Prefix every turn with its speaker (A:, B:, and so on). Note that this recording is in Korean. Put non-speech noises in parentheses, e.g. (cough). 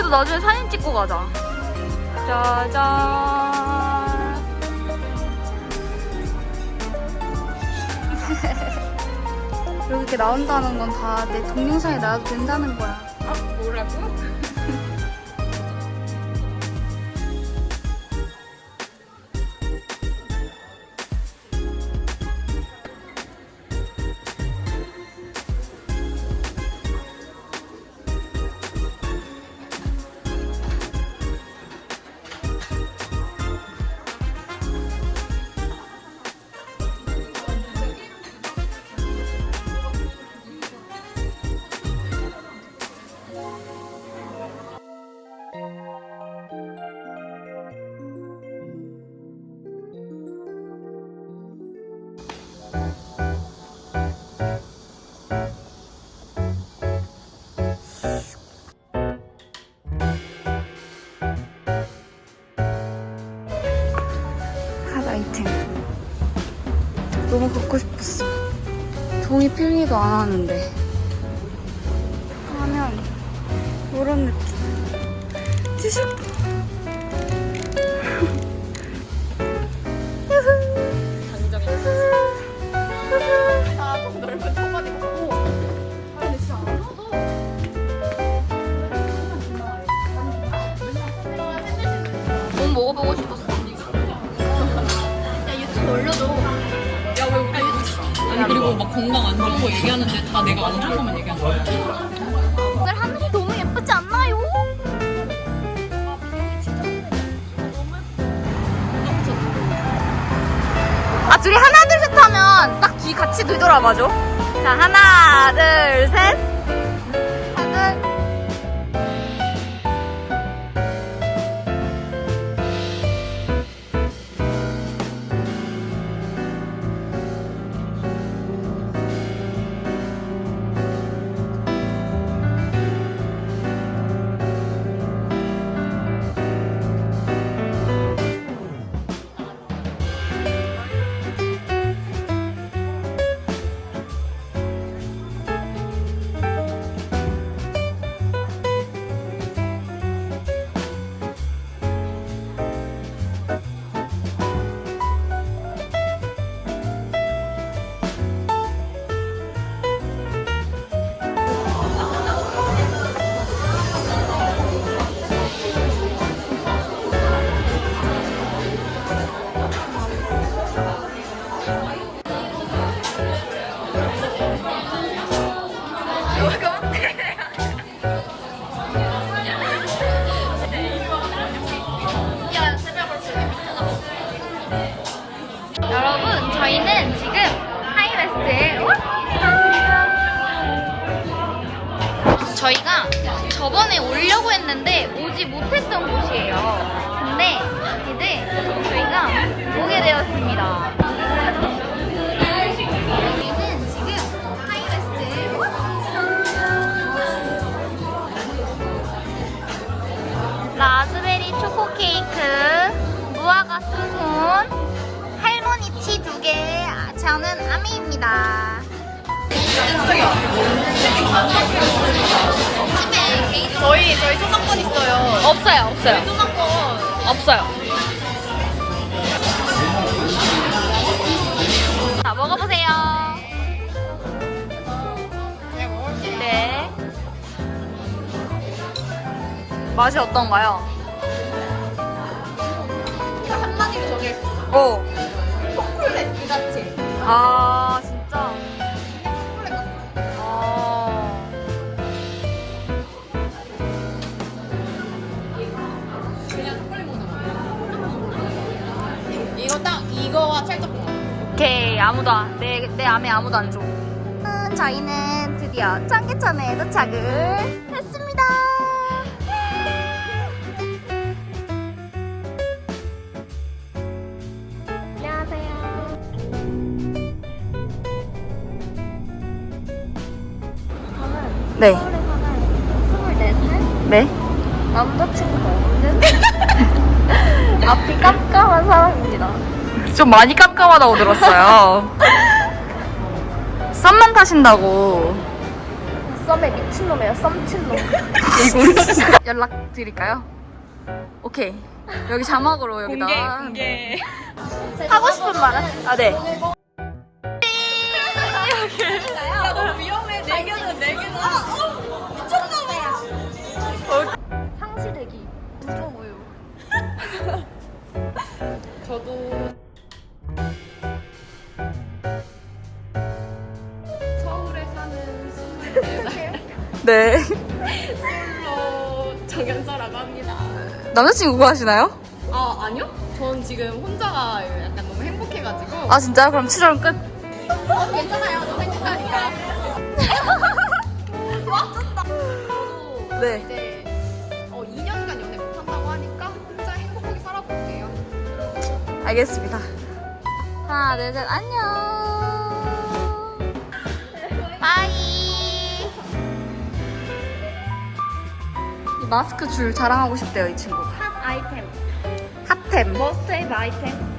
A: 나중에 사진 찍고 가자. 짜잔. (laughs) 이렇게 나온다는 건 다 내 동영상에 나와도 된다는 거야.
B: 아 뭐라고?
A: 갖고 싶었어. 종이 필기도 안 하는데. 하면 이런 느낌.
B: 아 막 건강 안거 얘기하는데 다 내가 안 좋은 것만 얘기하는 거야.
A: 오늘 하늘이 너무 예쁘지 않나요? 아 둘이 하나 둘 셋 하면 딱뒤 같이 뒤돌아봐줘 자 하나 둘 셋 여러분 저희는 지금 하이웨스트에 저희가 저번에 오려고 했는데 오지 못했던 곳이에요. 근데 이제 저는 아미입니다.
B: 저희 저희 초상권 있어요.
A: 없어요, 없어요.
B: 초상권.
A: 없어요. 자, 먹어보세요. 네. 맛이 어떤가요?
B: 이거 한마디로 수 있어.
A: 오.
B: 초콜릿 그 자체.
A: 아, 진짜.
B: 아. 이거 딱 이거와 찰떡궁합.
A: 오케이 아무도 안, 내, 내 암에 아무도 안 줘. 음, 저희는 드디어 청계천에 도착을 네.
C: 서울에 사는 24살
A: 네.
C: 남자친구가 없는 (laughs) 앞이 깜깜한 사람입니다.
A: 좀 많이 깜깜하다고 들었어요. 썸만 타신다고.
C: 썸에 미친놈이에요, 썸친놈. (laughs)
A: 연락 드릴까요? 오케이. 여기 자막으로 여기다.
B: 공개.
C: 하고 싶은 말은?
A: 아, 네.
B: 네. 솔로 정연서라고 합니다.
A: 남자친구 구하시나요?
B: 아 아니요? 전 지금 혼자가 약간 너무 행복해가지고
A: 아, 진짜요? 그럼 7월 끝.
B: 어, 괜찮아요. 저 행복하니까. (laughs) 저도
A: 네.
B: 이제 어, 2년간 연애 못한다고 하니까 혼자 행복하게 살아볼게요.
A: 알겠습니다. 하나, 둘, 셋, 안녕. 마스크 줄 자랑하고 싶대요, 이 친구가.
C: 핫 아이템.
A: 핫템.
C: 머스트 헤브 아이템.